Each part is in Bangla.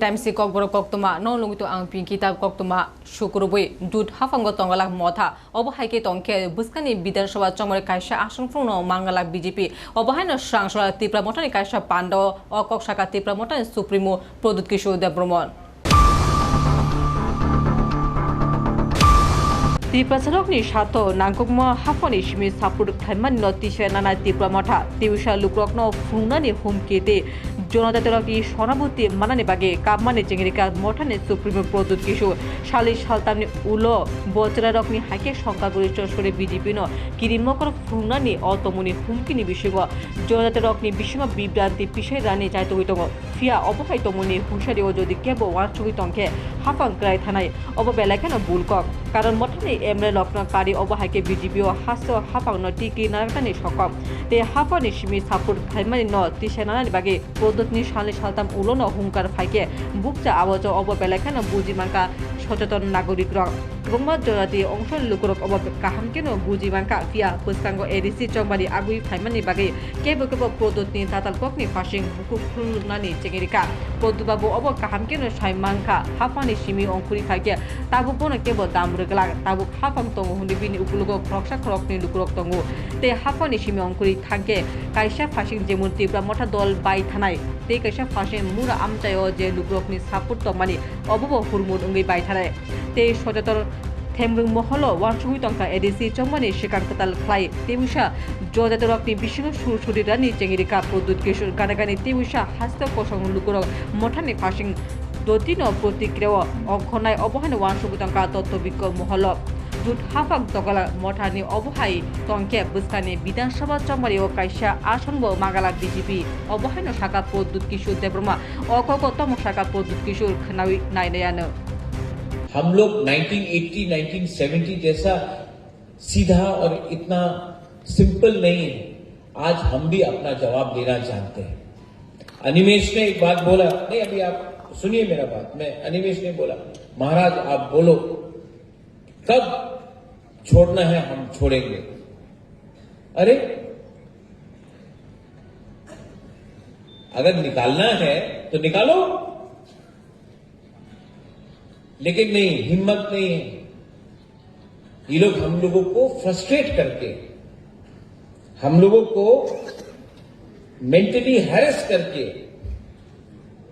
time si kok boro kok tuma, no lungu to ang pin kitab kok tuma শুক্রবই দুধ হাফাঙ্গ তঙ্গালাক মথা অবহাইকে তংখে বুসকানি বিধানসভা চমরে কাইসা আসন ফুং মাঙ্গালাক বিজেপি অবহাইন সাংসরা ত্রিপুরা মঠানি কাইসা পাণ্ডব অকক শাখা ত্রিপুরা মঠানি সুপ্রিমো প্রদুত কিশোর দেবব্রমণ ত্রিপুরা সারকনি সাথ নাংকুকম হাফনি সিমি সাপুর খাইমান নতিসে নানা ত্রিপুরা মঠা তিউসা লুকরকন ফুংনানি হুমকিতে জনজাতিরকি সনাবতি মানানি বাগে কাপমানি চেঙ্গিরিকা মঠানি সুপ্রিমো প্রদুত কিশোর সালি সালতামনি উলো বচরা রকনি হাইকে সংখ্যাগরিষ্ঠ সরে বিজেপি ন কিরিমকর ফুংনানি অতমনি হুমকিনি বিষয় জনজাতি রকনি বিষয় বিভ্রান্তি পিছাই রানি চাইতে হইতং ফিয়া অবহাইতমনি হুঁশারি ও যদি কেব ওয়ানসুই তংখে হাফাং ক্রাই থানায় অববেলাকেন বুলকক? কারণ মঠানি এমরে লক্ষ্ণ কারি অবহাইকে বিজেপি ও হাস্য হাফাং ন টিকি নারাকানি সকম তে হাফানি সিমি সাপুর খাইমানি ন তিসে নানানি বাগে পদ্ধতি সালে সালতাম উলন অহংকার ফাইকে বুকচা আওয়াজ অববেলাকেন বুজিমাঙ্কা সচেতন নাগরিক রং গম্মা জনাতি অংশ লুকুরক অব কাহাম কেন বুজিমাঙ্কা ফিয়া পুস্কাঙ্গ এডিসি চংবারি আগুই ফাইমানি বাগে কেবো কেবো প্রদত্নি তাতাল ককনি ফাসিং বুকু খুলনানি চেঙ্গিরিকা পদ্মবাবু অব কাহাম কেন সাইমাঙ্কা হাফানি সিমি অঙ্কুরি ফাইকে তাবু বনো কেবো দাম রগলা তাবু হাফাং তঙ্গ হুনি বিনি উকুলুগ খরকসা খরকনি লুকুরক তঙ্গ তে হাফানি সিমি অঙ্কুরি থাঙ্কে কাইসা ফাসিং যেমন তীব্রা মঠা দল বাই থানায় তে কাইসা ফাসিং মুরা আমচায় যে লুকুরকনি সাপুর তমানি অবব হুরমুর অঙ্গি বাই থানায় তে সচেতন থেমরুং মহল, ওয়ানসুই টংকা এডিসি চম্মানি শিকাং কাতাল খ্লাই তেমুসা জজাতে রকনি বিশ্বং সুরসুরি রানি চেঙ্গিরিকা প্রদ্যুৎ কিশোর গানাগানি তেমুসা হাস্ত কসং লুকুর, মঠানি, ফাসিং, দতিন প্রতিক্রিয়া অক্ষনায় অবহানে ওয়ানসুই টংকা তত্ত্ববিজ্ঞ মহল দুধ হাফাক তগলা মঠানি অবহাই তংকে বুসকানি, বিধানসভা চম্মারি ও কাইসা আসনব মাগালা, বিজেপি অবহাইন শাখা, প্রদ্যুৎ কিশোর দেবর্মা অকতম শাখা, প্রদ্যুৎ কিশোর, খানাউই, নাইনায়ানো। हम लोग 1980 1970 जैसा सीधा और इतना सिंपल नहीं है। आज हम भी अपना जवाब देना चाहते हैं। अनिमेश ने एक बात बोला, नहीं, अभी आप सुनिए मेरा बात। मैं अनिमेश ने बोला, महाराज, आप बोलो, कब छोड़ना है हम छोड़ेंगे? अरे, अगर निकालना है तो निकालो। लेकिन नहीं, हिम्मत नहीं है। ये लोग हम लोगों को फ्रस्ट्रेट करके हम लोगों को मेंटली हैरेस करके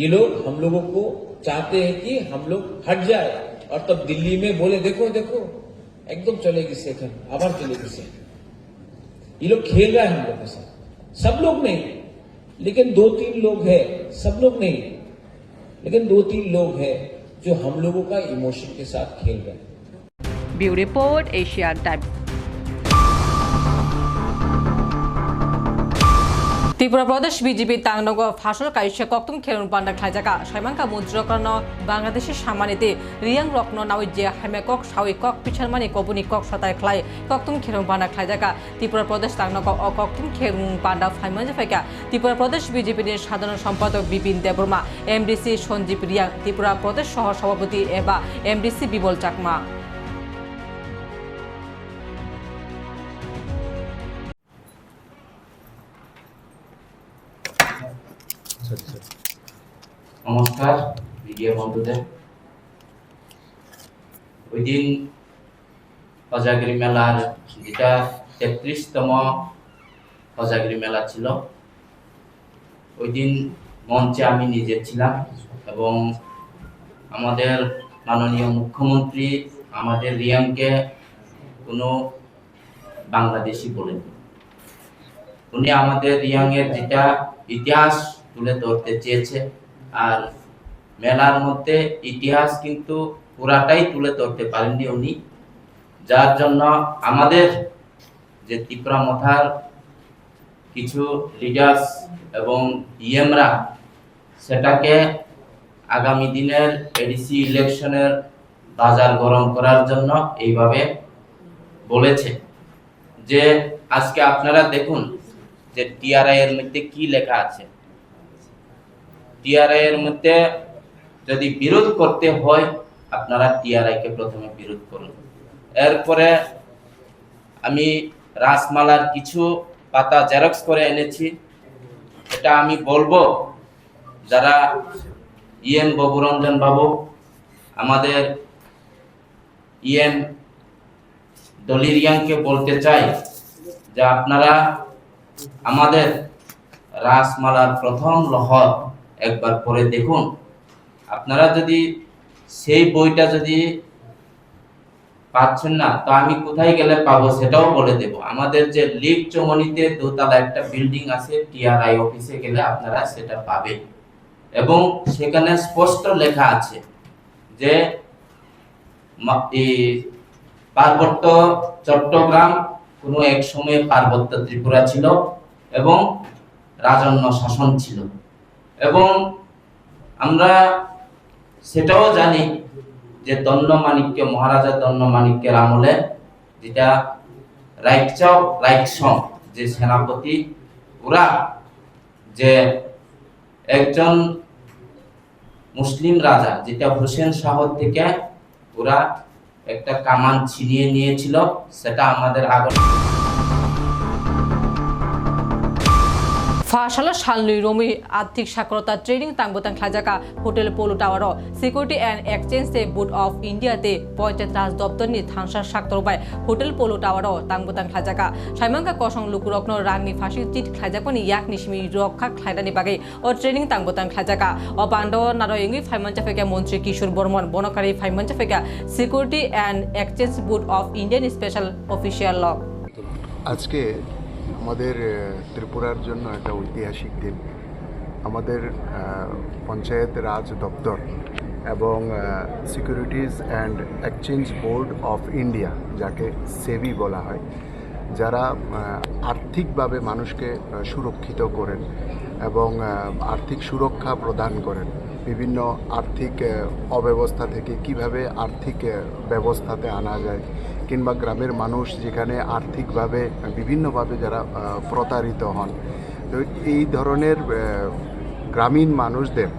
ये लोग हम लोगों को चाहते हैं कि हम लोग हट जाए और तब दिल्ली में बोले, देखो देखो, एकदम चलेगी सेकंड आभार चलेगी सेकंड ये लोग खेल रहा है हम लोग साथ सब लोग नहीं लेकिन दो तीन लोग हैं। सब लोग नहीं लेकिन दो तीन लोग हैं। जो हम लोगों का इमोशन के साथ खेल रहे हैं। Bureau report Asia Times. Tripura প্রদেশ বিজেপি তাংনগ ফাসল কাইসে কক্তুম খেরুন পান্ডা খাইজাকা সাইমাঙ্কা মুদ্রকর্ণ বাংলাদেশের সামানিতে রিয়াং রত্ন নাওই যে হামে কক সাউই কক পিছারমানি কবুনি কক সতায় খ্লাই কক্তুম খেরুন পান্ডা খাইজাকা ত্রিপুরা প্রদেশ তাংনগ অ কক্তুম খেরুন পান্ডা ফাইমান জাফাইকা ত্রিপুরা প্রদেশ বিজেপির সাধারণ সম্পাদক বিপিন দেববর্মা, এমডিসি সঞ্জীব রিয়াং, ত্রিপুরা প্রদেশ সহ সভাপতি এবা, এমডিসি বিমল চাকমা। নমস্কার, মিডিয়া বন্ধুদের। ওই দিন অজাগিরি মেলার যেটা তেত্রিশতম অজাগিরি মেলা ছিল ওই দিন মঞ্চে আমি নিজে ছিলাম এবং আমাদের মাননীয় মুখ্যমন্ত্রী, আমাদের রিয়াংকে কোনো বাংলাদেশি বলেন উনি আমাদের রিয়াংয়ের যেটা ইতিহাস তুলে ধরতে চেয়েছে। আর মেলার মধ্যে ইতিহাস কিন্তু পুরাটাই তুলে ধরতে পারেননি উনি। যার জন্য আমাদের যে ত্রিপুরা মথার কিছু লিডার্স এবং ইএমরা, সেটাকে আগামী দিনের এডিসি ইলেকশনের বাজার গরম করার জন্য এইভাবে বলেছে। যে আজকে আপনারা দেখুন যে টিআরআই এর মধ্যে কি লেখা আছে। টিআরআই এর মধ্যে যদি বিরোধ করতে হয়, আপনারা টিআরআই কে প্রথমে বিরোধ করুন। এরপরে আমি রাসমালার কিছু পাতা জেরক্স করে এনেছি। এটা আমি বলব, যারা ইএন ববুরঞ্জন বাবু, আমাদের ইএন দলিরিয়ানকে বলতে চাই যে আপনারা আমাদের রাসমালার প্রথম লহর একবার পরে দেখুন। আপনারা যদি সেই বইটা যদি পাচ্ছেন না, তো আমি কোথায় গেলে পাবো সেটাও বলে দেব। আমাদের যে লিগ চমনিতে দোতলা একটা বিল্ডিং আছে টিআরআই অফিসে গেলে আপনারা সেটা পাবেন। এবং সেখানে স্পষ্ট লেখা আছে যে পার্বত্য চট্টগ্রাম কোনো এক সময়ে পার্বত্য ত্রিপুরা ছিল এবং রাজন্য শাসন ছিল। এবং আমরা সেটাও জানি যে দণ্ড মানিক্য মহারাজা দণ্ড মানিক্যের আমলে যেটা রাইকচাও রাইকসং যে সেনাপতি, ওরা যে একজন মুসলিম রাজা, যেটা হোসেন শাহ থেকে ওরা একটা কামান ছিনিয়ে নিয়েছিল, সেটা আমাদের আগর ফাশালা শালনুই রমি, আর্থিক সাক্ষরতা, ট্রেনিং, তাংবতাং, খাজাকা, hotel, polo tower, security and exchange board of ইন্ডিয়াতে পঞ্চায়েত রাজ দপ্তরনি থাংসা সাক্তরবাই হোটেল, পোলো টাওয়ার, তাংবতাং, খাজাকা। সাইমাঙ্কা কসং লুকুরকন রাংনি ফাঁসি, চিট, খাজাকনি, ইয়াক নিসমি রক্ষা খাইদানি বাগে ও ট্রেনিং, তাংবতাং, খাজাকা। ও পান্ডব নারয়ঙ্গি ফাইমাঞ্চা ফেকা, মন্ত্রী, কিশোর বর্মন, বনকারী, ফাইমাঞ্চা ফেকা, security and exchange board of Indian special official log আজকে আমাদের ত্রিপুরার জন্য একটা ঐতিহাসিক দিন। আমাদের পঞ্চায়েত রাজ দপ্তর এবং securities and exchange board of India যাকে সেবি বলা হয়, যারা আর্থিকভাবে মানুষকে সুরক্ষিত করেন এবং আর্থিক সুরক্ষা প্রদান করেন। বিভিন্ন আর্থিক অব্যবস্থা থেকে কীভাবে আর্থিক ব্যবস্থাতে আনা যায় কিংবা গ্রামের মানুষ যেখানে আর্থিকভাবে বিভিন্নভাবে যারা প্রতারিত হন। তো এই ধরনের গ্রামীণ মানুষদের,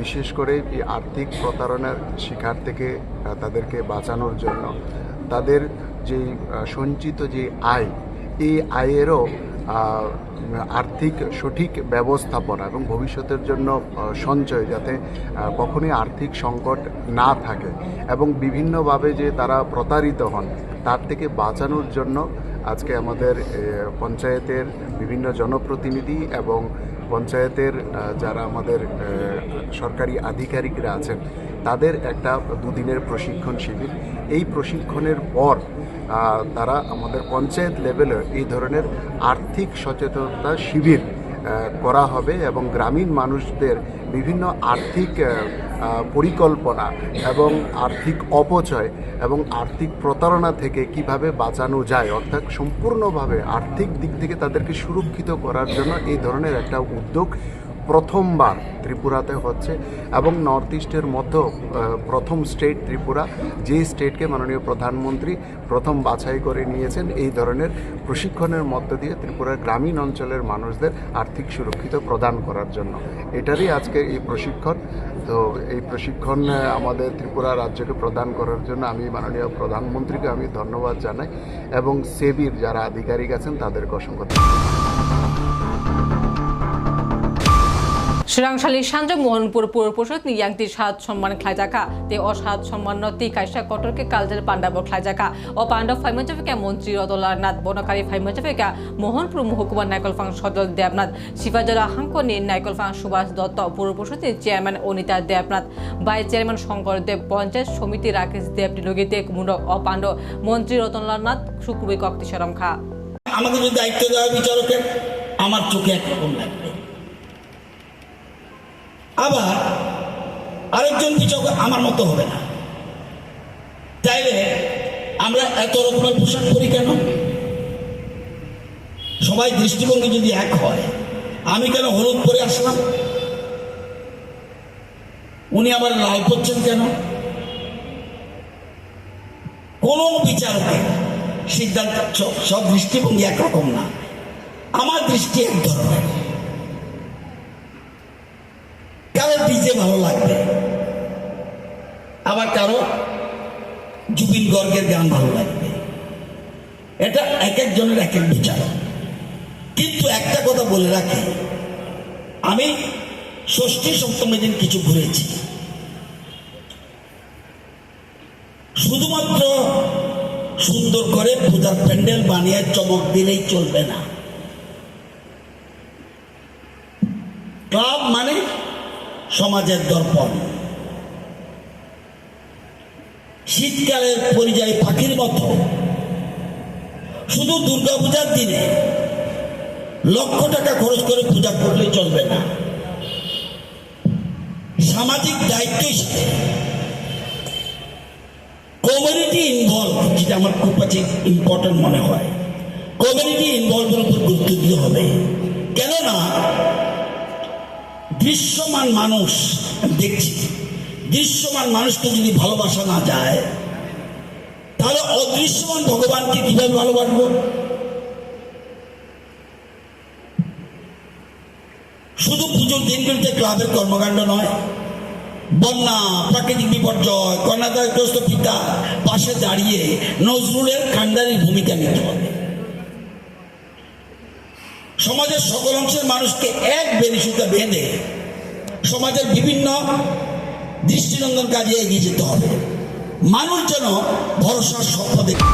বিশেষ করে এই আর্থিক প্রতারণার শিকার থেকে তাদেরকে বাঁচানোর জন্য, তাদের যে সঞ্চিত যে আয়, এই আয়েরও আর্থিক সঠিক ব্যবস্থাপনা এবং ভবিষ্যতের জন্য সঞ্চয় যাতে কখনোই আর্থিক সংকট না থাকে এবং বিভিন্নভাবে যে তারা প্রতারিত হন, তার থেকে বাঁচানোর জন্য আজকে আমাদের পঞ্চায়েতের বিভিন্ন জনপ্রতিনিধি এবং পঞ্চায়েতের যারা আমাদের সরকারি আধিকারিকরা আছেন, তাদের একটা দুদিনের প্রশিক্ষণ শিবির। এই প্রশিক্ষণের পর তারা আমাদের পঞ্চায়েত লেভেলে এই ধরনের আর্থিক সচেতনতা শিবির করা হবে এবং গ্রামীণ মানুষদের বিভিন্ন আর্থিক পরিকল্পনা এবং আর্থিক অপচয় এবং আর্থিক প্রতারণা থেকে কীভাবে বাঁচানো যায়, অর্থাৎ সম্পূর্ণভাবে আর্থিক দিক থেকে তাদেরকে সুরক্ষিত করার জন্য এই ধরনের একটা উদ্যোগ প্রথমবার ত্রিপুরাতে হচ্ছে এবং নর্থ ইস্টের মধ্যে প্রথম স্টেট ত্রিপুরা, যে স্টেটকে মাননীয় প্রধানমন্ত্রী প্রথম বাছাই করে নিয়েছেন, এই ধরনের প্রশিক্ষণের মধ্য দিয়ে ত্রিপুরার গ্রামীণ অঞ্চলের মানুষদের আর্থিক সুরক্ষিত প্রদান করার জন্য এটারই আজকে এই প্রশিক্ষণ তো এই প্রশিক্ষণ আমাদের ত্রিপুরা রাজ্যকে প্রদান করার জন্য আমি মাননীয় প্রধানমন্ত্রীকে আমি ধন্যবাদ জানাই এবং সেবির যারা আধিকারিক আছেন, তাদেরকে অসংখ্য ধন্যবাদ। শ্রীরাংশালী সাঞ্জং মোহনপুর পৌর পরিষদ নিয়াংতি সাত সম্মান খাইজাকা তে অসাত সম্মান তি কাইসা কটরকে কালজার পান্ডাব খাইজাকা ও পাণ্ডব ফাইমঞ্চফিকা মন্ত্রী রতলার নাথ বনকারী ফাইমঞ্চফিকা মোহনপুর মহকুমা নাইকলফাং সদল দেবনাথ, শিবাজলা হাঙ্কনি নাইকলফাং সুভাষ দত্ত পৌর পরিষদ chairman Anita Debnath vice chairman Shankar Deb, panchayat সমিতি রাকেশ দেব ডিলগিতে কুমুন্ড ও পাণ্ড মন্ত্রী রতনলাল নাথ সুকুবি কক্তি খা। যদি দায়িত্ব দেওয়া বিচারকের, আমার চোখে একরকম লাগবে। আবার আরেকজন বিচারক আমার মতো হবে না। তাইলে আমরা এত রকমের পোশাক করি কেন? সবাই দৃষ্টিভঙ্গি যদি এক হয়, আমি কেন হলুদ পরে আসলাম? উনি আবার লাল করছেন কেন? কোন বিচারকের সিদ্ধান্ত সব- সব দৃষ্টিভঙ্গি একরকম না। আমার দৃষ্টি এক ধরনের। ডিজে ভালো লাগবে। আবার কারও জুবিন গর্গের গান ভালো লাগবে। এটা এক একজনের এক এক বিচার। কিন্তু একটা কথা বলে রাখি, আমি ষষ্ঠী সপ্তমী দিন কিছু ঘুরেছি। শুধুমাত্র সুন্দর করে পূজার প্যান্ডেল বানিয়ে চমক দিলেই চলবে না। ক্লাব মানে সমাজের দর্পণ। শীতকালের পরিযায়ী পাখির মতো। শুধু দুর্গাপূজার দিনে লক্ষ টাকা খরচ করে পূজা করলে চলবে না। সামাজিক দায়িত্ব হিসেবে কমিউনিটি ইনভলভ যেটা আমার খুব কাছে ইম্পর্টেন্ট মনে হয়। কমিউনিটি ইনভলভের উপর গুরুত্ব দিতে হবে। কেননা দৃশ্যমান মানুষ দেখছি। দৃশ্যমান মানুষকে যদি ভালোবাসা না যায়, তাহলে অদৃশ্যমান ভগবানকে কীভাবে ভালোবাসবো? শুধু পুজোর দিনগুলিতে ক্লাবের কর্মকাণ্ড নয়, বন্যা, প্রাকৃতিক বিপর্যয় কর্ণাটকগ্রস্ত পিতা পাশে দাঁড়িয়ে নজরুলের কান্ডারির ভূমিকা নিতে হবে। সমাজের সকল অংশের মানুষকে এক বেনিসুতে বেঁধে সমাজের বিভিন্ন দৃষ্টিনন্দন কাজে এগিয়ে যেতে হবে। মানুষ যেন ভরসার স্বপ্ন দেখে।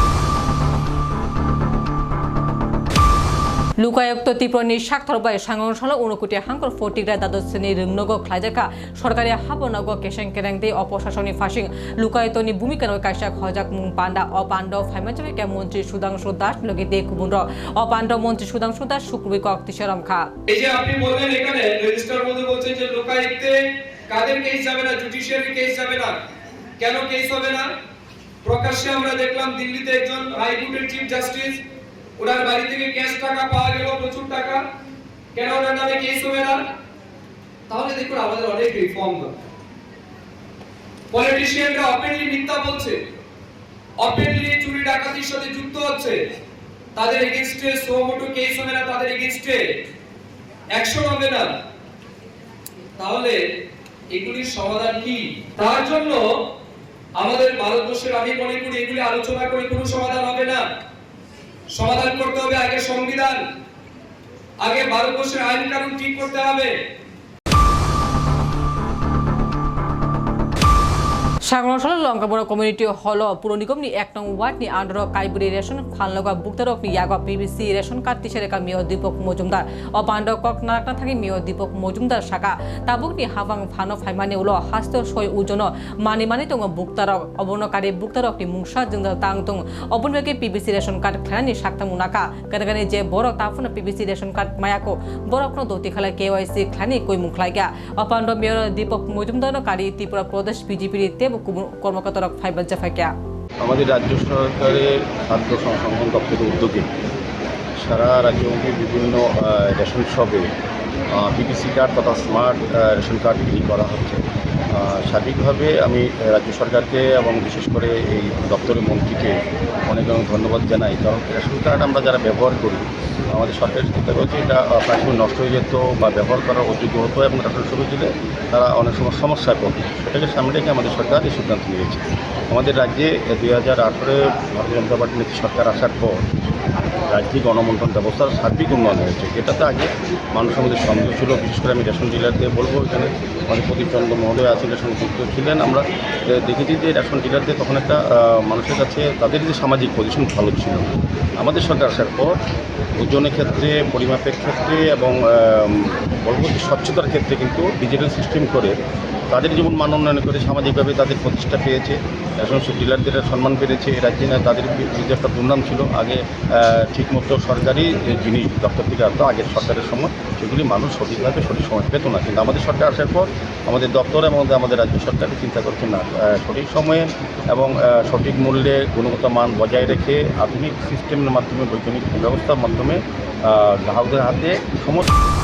লোকায়ুক্ত ত্রিপুরা স্বাক্ষর সাংগঠন উনকুটি হাঙ্কর ফটিগ্রা দ্বাদশ শ্রেণি রংনগ খ্লাইজাকা সরকারি হাবনগ কেশেং কেরেংদে অপশাসনী ফাঁসিং। লোকায়ুতনি ভূমিকা নয়, কাইসাক, হজাক মুং পান্ডা অপাণ্ড ফাইমাঞ্চবিকা মন্ত্রী সুধাংশু দাস, লগে দে কুমুন্ড অপাণ্ড মন্ত্রী সুধাংশু দাস শুক্রবি কক তিসরম খা এই যে আপনি বললেন এখানে রেজিস্টার মধ্যে বলছে যে কাদের কেস যাবে না জুডিশিয়ারি কেস যাবে না, কেন কেস হবে না? প্রকাশ্যে আমরা দেখলাম দিল্লিতে একজন হাইকোর্টের চিফ জাস্টিস ওনার বাড়ি থেকে ক্যাশ টাকা পাওয়া গেল, প্রচুর টাকা। কেন ওনার নামে কেস হবে না? তাহলে দেখুন, আমাদের অনেক রিফর্ম দরকার পলিটিশিয়ানরা ওপেনলি মিথ্যা বলছে। ওপেনলি চুরি, ডাকাতির সাথে যুক্ত হচ্ছে। তাদের এগেইনস্টে সোমোটো কেস হবে না, তাদের এগেইনস্টে অ্যাকশন হবে না। তাহলে এগুলির সমাধান কি? তার জন্য আমাদের ভারতবর্ষের, আমি মনে করি এগুলি আলোচনা করে কোনো সমাধান হবে না। সমাধান করতে হবে আগে সংবিধান আগে ভারতবর্ষের আইন কানুন ঠিক করতে হবে। সাগরসল লঙ্কাবড় কমিউনিটি হল পুর নিগম ni এক নং ওয়ার্ড ni আন্ডার কাইবুরি রেশন ফানলগা বুকতারক ni ইয়াগা পিবিসি রেশন কার্ড তিসেরেকা মেয় দীপক মজুমদার। অপান্ড কক নারাকনা থাকি মেয় দীপক মজুমদার শাখা। তাবুক ni হাবাং ফানো ফাইমানি উলো হাস্ত সয় উজন মানি মানি দङ বুকতারক অবর্ণকারী বুকতারক ni মুংসা জংদা তাং দং অবনবেকে পিবিসি রেশন কার্ড খেলানি শাক্তা মুনাকা। গানে যে বড় তাফুন পিবিসি রেশন কার্ড মায়াকো। বড়কনো দতি খেলা কেওয়াইসি খেলানি কই মুখলাইগা অপান্ড মেয়র দীপক মজুমদার কারি ত্রিপুরা প্রদেশ বিজেপির তেব কর্মকর্তারক ফাইবার জাফাইকা আমাদের রাজ্য সরকারের খাদ্য সংরক্ষণ দপ্তরের উদ্যোগে সারা রাজ্যব্যাপী বিভিন্ন রেশন শপে পিপিসি কার্ড তথা স্মার্ট রেশন কার্ড বিলি করা হচ্ছে। সার্বিকভাবে আমি রাজ্য সরকারকে এবং বিশেষ করে এই দপ্তরের মন্ত্রীকে অনেক অনেক ধন্যবাদ জানাই। কারণ রেশন কার্ড আমরা যারা ব্যবহার করি, আমাদের সরকারের চিন্তা করছে এটা প্রায় সময় নষ্ট হয়ে যেত বা ব্যবহার করার অযোগ্য হতো এবং রেশন শুরু দিলে তারা অনেক সময় সমস্যায় পড়তো। সেটাকে সামনে রেখে আমাদের সরকার এই সিদ্ধান্ত নিয়েছে। আমাদের রাজ্যে দুই হাজার আঠেরো ভারতীয় জনতা পার্টি নেত্রী সরকার আসার পর রাজ্যে গণবন্টন ব্যবস্থার সার্বিক উন্নয়ন হয়েছে। এটাতে আগে মানুষের মধ্যে সন্দেহ ছিল, বিশেষ করে আমি রেশন ডিলারকে বলব এখানে। আমাদের প্রদীপ চন্দ্র মহোদয় আছেন, রেশন যুক্ত ছিলেন। আমরা দেখেছি যে রেশন ডিলারদের তখন একটা মানুষের কাছে তাদের যে সামাজিক পজিশন ভালো ছিল আমাদের সরকার আসার পর ওজনের ক্ষেত্রে, পরিমাপের ক্ষেত্রে এবং বলব স্বচ্ছতার ক্ষেত্রে কিন্তু ডিজিটাল সিস্টেম করে তাদের যেমন মান উন্নয়ন করে সামাজিকভাবে তাদের প্রতিষ্ঠা পেয়েছে সব ডিলারদের সম্মান পেয়েছে রাজ্যে তাদের যে একটা দুর্নাম ছিল, আগে ঠিকমতো সরকারি যে জিনিস দপ্তর থেকে আসতো, আগের সরকারের সময়, সেগুলি মানুষ সঠিকভাবে সঠিক সময় পেত না। কিন্তু আমাদের সরকার আসার পর, আমাদের দপ্তর এবং আমাদের রাজ্য সরকার চিন্তা করছে না সঠিক সময়ে এবং সঠিক মূল্যে গুণগত মান বজায় রেখে আধুনিক সিস্টেমের মাধ্যমে বৈজ্ঞানিক ব্যবস্থার মাধ্যমে গ্রাহকদের হাতে সমস্ত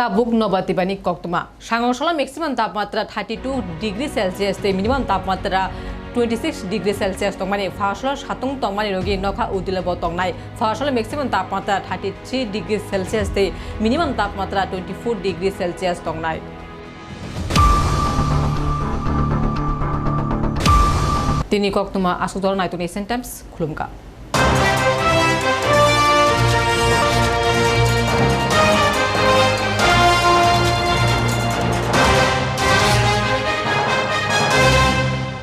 তাবুক নবাতিবানি কক্তমা। সাংসলা ম্যাক্সিমাম তাপমাত্রা thirty two degree Celsius minimum তাপমাত্রা টুয়েন্টি সিক্স ডিগ্রি সেলসিয়াস তংমানি ফাহাসলা সাতং তংমানি রোগী নখা উদিলব তংনাই ফাহাসলা ম্যাক্সিমাম তাপমাত্রা thirty three degree Celsius minimum তাপমাত্রা টুয়েন্টি ফোর ডিগ্রি সেলসিয়াস তংনাই তিনি কক্তমা আসুদর নাইতুন এশিয়ান টাইমস খুলুমকা।